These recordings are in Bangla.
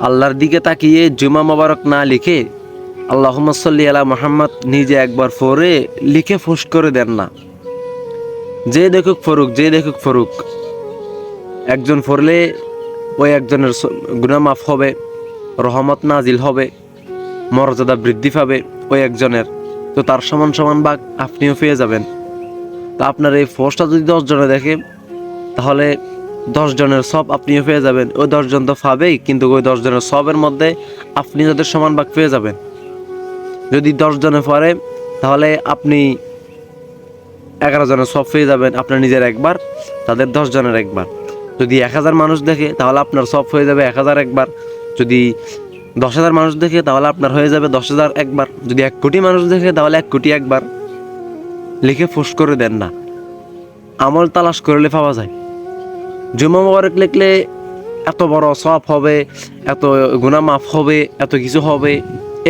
আল্লাহর দিকে তাকিয়ে জুমা মোবারক না লিখে আল্লাহ সাল্লি আলা মোহাম্মদ নিজে একবার পরে লিখে ফুস করে দেন না। যে দেখুক ফরুক যে দেখুক ফরুক একজন পড়লে ওই একজনের স- গুনাহ মাফ হবে, রহমত নাজিল হবে, মর্যাদা বৃদ্ধি পাবে ওই একজনের। তো তার সমান সমান ভাগ আপনিও পেয়ে যাবেন। তা আপনার এই ফোর্সটা যদি দশ জনে দেখে, তাহলে জনের সব আপনিও পেয়ে যাবেন। ওই দশজন তো পাবেই কিন্তু ওই জনের সবের মধ্যে আপনি তাদের সমান ভাগ পেয়ে যাবেন। যদি দশ জনে পড়ে, তাহলে আপনি এগারো জনের সব পেয়ে যাবেন, আপনার নিজের একবার, তাদের জনের একবার। যদি এক হাজার মানুষ দেখে, তাহলে আপনার সব হয়ে যাবে এক হাজার একবার। যদি দশ হাজার মানুষ দেখে, তাহলে আপনার হয়ে যাবে দশ হাজার একবার। যদি এক কোটি মানুষ দেখে, তাহলে এক কোটি একবার। লিখে ফুস করে দেন না। আমল তালাশ করলে পাওয়া যায়। জুমা মোবারক লিখলে এত বড় সব হবে, এত গুনাহ মাফ হবে, এত কিছু হবে,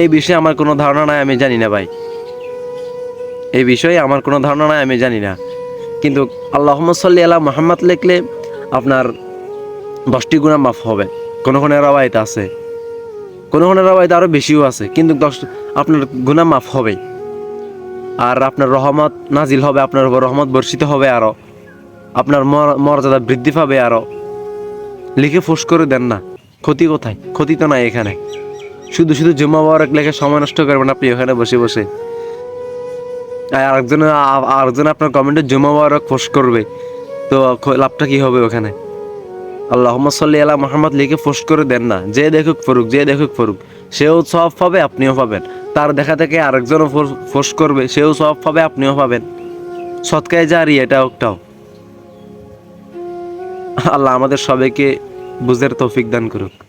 এই বিষয়ে আমার কোনো ধারণা নাই, আমি জানি না ভাই। এই বিষয়ে আমার কোনো ধারণা নাই, আমি জানি না। কিন্তু আল্লাহ সাল্লি আলা মোহাম্মদ লিখলে আপনার দশটি গুণা মাফ হবে। কোনো কোনো রাবায়ত আছে। কোনো কোনো রাবায়ত আরও বেশিও আছে, কিন্তু দশ আপনার গুণা মাফ হবে আর আপনার রহমত নাজিল হবে, আপনার উপর রহমত বর্ষিত হবে আরও আপনার মর- মর্যাদা বৃদ্ধি পাবে আরও লিখে ফুস করে দেন না। ক্ষতি কোথায়? ক্ষতি তো নাই এখানে। শুধু শুধু জমা বারক লেখে সময় নষ্ট করবেন আপনি ওখানে বসে বসে। আর আরেকজন আরেকজন আপনার কমেন্টে জমা বারক পোস্ট করবে। তো লাভটা কি হবে ওখানে? আল্লাহ সাল্লি আলা মোহাম্মদ লিখে পোস্ট করে দেন না। যে দেখুক ফরুক যে দেখুক ফরুক সেও সব পাবে, আপনিও পাবেন। তার দেখা থেকে আরেকজনও পোস্ট করবে, সেও সব পাবে, আপনিও পাবেন। সৎকায় জারি, এটা একটাও আল্লাহ আমাদের সবাইকে বুঝের তৌফিক দান করুক।